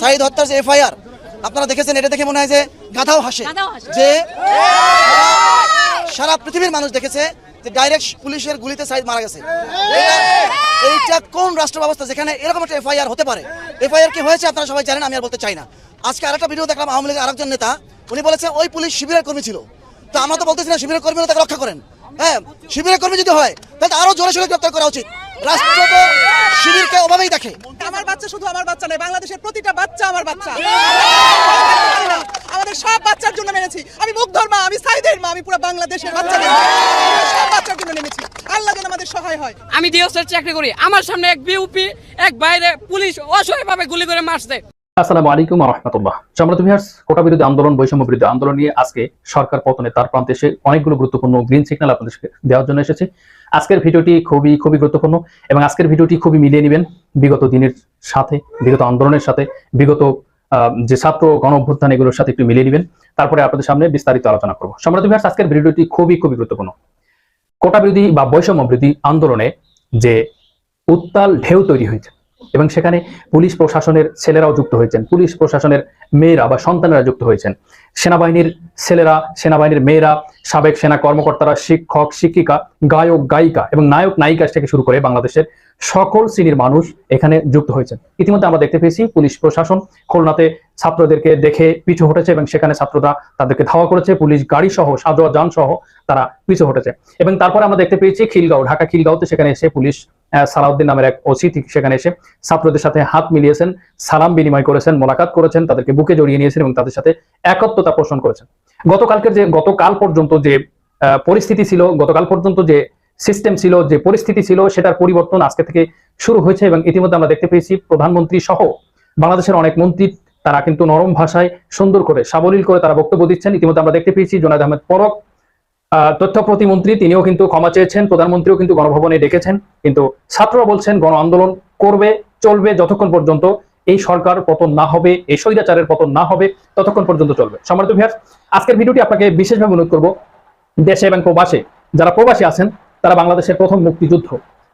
সাইদ হত্যার যে এফআইআর আপনারা দেখেছেন এটা দেখে মনে হয় যে গাধাও হাসে। যে সারা পৃথিবীর মানুষ দেখেছে ডাইরেক্ট পুলিশের গুলিতে সাইদ মারা গেছে। এইটা কোন রাষ্ট্র ব্যবস্থা যেখানে এরকম একটা এফআইআর হতে পারে? এফআইআর কি হয়েছে আপনারা সবাই জানেন আমি আর বলতে চাই না। আজকে আরেকটা ভিডিও দেখলাম আওয়ামী লীগের আরেকজন নেতা উনি বলেছে ওই পুলিশ শিবিরের কর্মী ছিল। তো আমরা তো বলতেছি না শিবিরের কর্মীরা তাকে রক্ষা করেন। হ্যাঁ শিবিরের কর্মী যদি হয় তাহলে আরও জোরে সোরে গ্রেপ্তার করা উচিত। রাষ্ট্র তো শিবিরকে অভাবেই দেখে। আমার বাচ্চা শুধু আমার বাচ্চা নয় বাংলাদেশের প্রতিটা বাচ্চা আমার বাচ্চা। সব বাচ্চার জন্য মেরেছি। আমি মুগ্ধর মা আমি সাইদের মা আমি পুরো বাংলাদেশের বাচ্চা সব বাচ্চার জন্য নেমেছি। আল্লাহ যেন আমাদের সহায় হয়। আমি ডিওসের চাকরি করি। আমার সামনে এক বিউপি এক বাইরে পুলিশ অসহায়ভাবে গুলি করে মারছে। আসসালামু আলাইকুম রহমতুল্লাহ। সম্রাট ভিহার্স কোটা বিরোধী আন্দোলন বৈষম্য বিরোধী আন্দোলন নিয়ে আজকে সরকার পতনে তার প্রান্তে এসে অনেকগুলো গুরুত্বপূর্ণ গ্রিন সিগন্যাল আপনাদের দেওয়ার জন্য এসেছে। আজকের ভিডিওটি খুবই খুবই গুরুত্বপূর্ণ এবং আজকের ভিডিওটি খুবই মিলিয়ে নেবেন বিগত দিনের সাথে বিগত আন্দোলনের সাথে বিগত যে ছাত্র গণ অভ্যুত্থান এগুলোর সাথে একটু মিলিয়ে নেবেন। তারপরে আপনাদের সামনে বিস্তারিত আলোচনা করব। সম্রাট ভিহার্স আজকের ভিডিওটি খুবই খুবই গুরুত্বপূর্ণ। কোটা বিরোধী বা বৈষম্য বিরোধী আন্দোলনে যে উত্তাল ঢেউ তৈরি হয়েছে এবং সেখানে পুলিশ প্রশাসনের ছেলেরাও যুক্ত হয়েছেন, পুলিশ প্রশাসনের মেয়েরা বা সন্তানেরা যুক্ত হয়েছেন, সেনাবাহিনীর ছেলেরা, সেনাবাহিনীর মেয়েরা, সাবেক সেনা কর্মকর্তারা, শিক্ষক, শিক্ষিকা, গায়ক, গায়িকা এবং নায়ক, নায়িকা থেকে শুরু করে বাংলাদেশের সকল শ্রেণির মানুষ এখানে যুক্ত হয়েছেন। ইতিমধ্যে আমরা দেখতে পেয়েছি পুলিশ প্রশাসন খুলনাতে ছাত্রদেরকে দেখে পিছু হটেছে এবং সেখানে ছাত্ররা তাদেরকে ধাওয়া করেছে। পুলিশ গাড়ি সহ সাজোয়া যান সহ তারা পিছু হটেছে। এবং তারপরে আমরা দেখতে পেয়েছি খিলগাঁও, ঢাকা খিলগাঁওতে সেখানে এসে পুলিশ সালাউদ্দিন নামের এক ওসি সেখানে এসে ছাত্রদের সাথে হাত মিলিয়েছেন, সালাম বিনিময় করেছেন, মোলাকাত করেছেন, তাদেরকে বুকে জড়িয়ে নিয়েছেন এবং তাদের সাথে একত্রতা পোষণ করেছেন। গতকালকের যে, গতকাল পর্যন্ত যে পরিস্থিতি ছিল, গতকাল পর্যন্ত যে সিস্টেম ছিল, যে পরিস্থিতি ছিল, সেটার পরিবর্তন আজকে থেকে শুরু হয়েছে এবং ইতিমধ্যে আমরা দেখতে পেয়েছি প্রধানমন্ত্রী সহ বাংলাদেশের অনেক মন্ত্রী, তারা কিন্তু নরম ভাষায় সুন্দর করে, সাবলীল করে তারা বক্তব্য দিচ্ছেন। ইতিমধ্যে আমরা দেখতে পেয়েছি জোনাদ আহমেদ পরক তথ্য প্রতিমন্ত্রী, তিনিও কিন্তু ক্ষমা চেয়েছেন, প্রধানমন্ত্রীও কিন্তু গণভবনে ডেকেছেন। কিন্তু ছাত্ররা বলছেন গণ আন্দোলন করবে, চলবে যতক্ষণ পর্যন্ত এই সরকার পতন না হবে, এই স্বৈরাচারের পতন না হবে, ততক্ষণ পর্যন্ত চলবে। সম্মানিত ভিয়ার আজকের ভিডিওটি আপনাকে বিশেষভাবে অনুরোধ করব দেশে এবং প্রবাসে, যারা প্রবাসী আছেন তারা বাংলাদেশের প্রথম মুক্তিযুদ্ধ।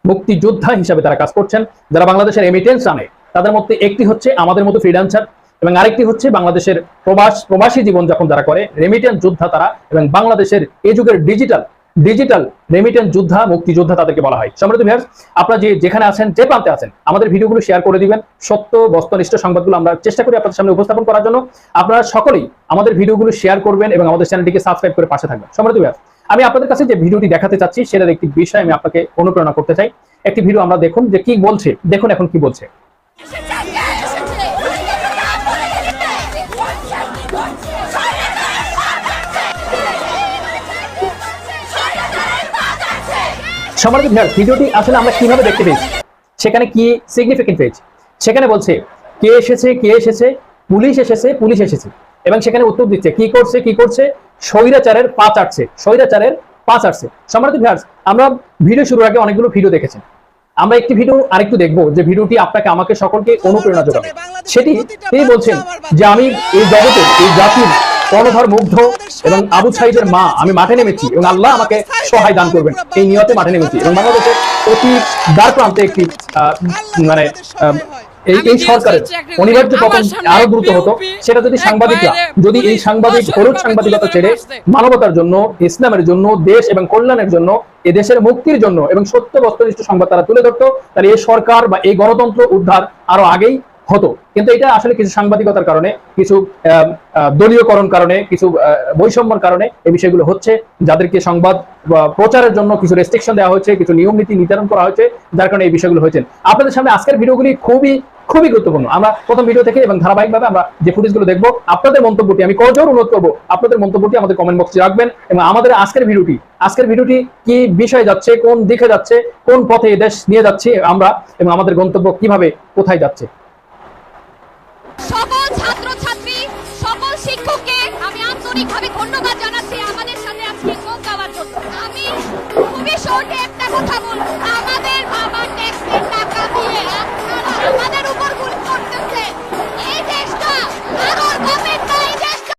মুক্তিযোদ্ধা হিসাবে তারা কাজ করছেন। যারা বাংলাদেশের এমিটেন্স আনে, তাদের মধ্যে একটি হচ্ছে আমাদের মতো ফ্রিল্যান্সার এবং আরেকটি হচ্ছে বাংলাদেশের প্রবাস, প্রবাসী জীবনযাপন যারা করে রেমিটেন্স যোদ্ধা তারা এবং বাংলাদেশের এই যুগের ডিজিটাল ডিজিটাল রেমিটেন্স যোদ্ধা, মুক্তিযোদ্ধা তাদেরকে বলা হয়। সম্রাট ভিউয়ার্স আপনারা যে যেখানে আছেন, যে প্রান্তে আছেন, আমাদের ভিডিওগুলো শেয়ার করে দিবেন। সত্য, বস্তনিষ্ঠ সংবাদগুলো আমরা চেষ্টা করি আপনাদের সামনে উপস্থাপন করার জন্য। আপনারা সকলেই আমাদের ভিডিওগুলো শেয়ার করবেন এবং আমাদের চ্যানেলটিকে সাবস্ক্রাইব করে পাশে থাকবেন। সম্রাট ভিউয়ার্স আমি আপনাদের কাছে যে ভিডিওটি দেখাতে চাচ্ছি, সেটার একটি বিষয় আমি আপনাকে অনুপ্রেরণা করতে চাই। একটি ভিডিও আমরা দেখুন যে কি বলছে। দেখুন এখন কি বলছে। ভিউয়ার্স, ভিডিওটি আসলে আমরা কীভাবে দেখতে পেয়েছি? সেখানে কি সিগনিফিকেন্ট পেয়েছি? সেখানে বলছে, কে এসেছে কে এসেছে? পুলিশ এসেছে পুলিশ এসেছে। এবং সেখানে উত্তর দিচ্ছে, কি করছে কি করছে? স্বৈরাচারের পা চাটছে স্বৈরাচারের পা চাটছে সম্মানিত ভিউয়ার্স আমরা ভিডিও শুরুর আগে অনেকগুলো ভিডিও দেখেছেন। আমরা একটি ভিডিও আরেকটু দেখব যে ভিডিওটি আপনাকে, আমাকে সকলকে অনুপ্রেরণা যোগাবে। সেটি তিনি বলছেন যে আমি এই জগতের এই জাতির কর্ণধর, মুগ্ধ এবং আবু সাইদের মা, আমি মাঠে নেমেছি এবং আল্লাহ আমাকে সহায় দান করবেন। এই নিয়তে মাঠে নেমেছি এবং বাংলাদেশের অতি দ্বার প্রান্তে একটি মানে এই এই সরকারের অনিবার্য পতন আরও দ্রুত হতো সেটা যদি সাংবাদিকরা যদি এই সাংবাদিক হলুদ সাংবাদিকতা ছেড়ে মানবতার জন্য ইসলামের জন্য দেশ এবং কল্যাণের জন্য এ দেশের মুক্তির জন্য এবং সত্য বস্তুনিষ্ঠ সংবাদ তারা তুলে ধরতো তাহলে এই সরকার বা এই গণতন্ত্র উদ্ধার আরও আগেই হতো। কিন্তু এটা আসলে কিছু সাংবাদিকতার কারণে, কিছু দলীয়করণ কারণে, কিছু বৈষম্যর কারণে এই বিষয়গুলো হচ্ছে, যাদেরকে সংবাদ প্রচারের জন্য কিছু রেস্ট্রিকশন দেওয়া হয়েছে, কিছু নিয়ম নীতি নির্ধারণ করা হয়েছে, যার কারণে এই বিষয়গুলো হয়েছে। আপনাদের সামনে আজকের ভিডিওগুলি খুবই খুবই গুরুত্বপূর্ণ। আমরা প্রথম ভিডিও থেকে এবং ধারাবাহিকভাবে আমরা যে ফুটেজগুলো দেখব, আপনাদের মন্তব্যটি আমি করজোর অনুরোধ করব, আপনাদের মন্তব্যটি আমাদের কমেন্ট বক্সে রাখবেন এবং আমাদের আজকের ভিডিওটি আজকের ভিডিওটি কি বিষয়ে যাচ্ছে, কোন দিকে যাচ্ছে, কোন পথে দেশ নিয়ে যাচ্ছে আমরা, এবং আমাদের গন্তব্য কীভাবে, কোথায় যাচ্ছে। সকল ছাত্রছাত্রী, সকল শিক্ষককে আমি আন্তরিকভাবে ধন্যবাদ জানাচ্ছি আমাদের সাথে আজকে যোগ দেওয়ার জন্য। আমি খুবই শর্টে একটা কথা বলব।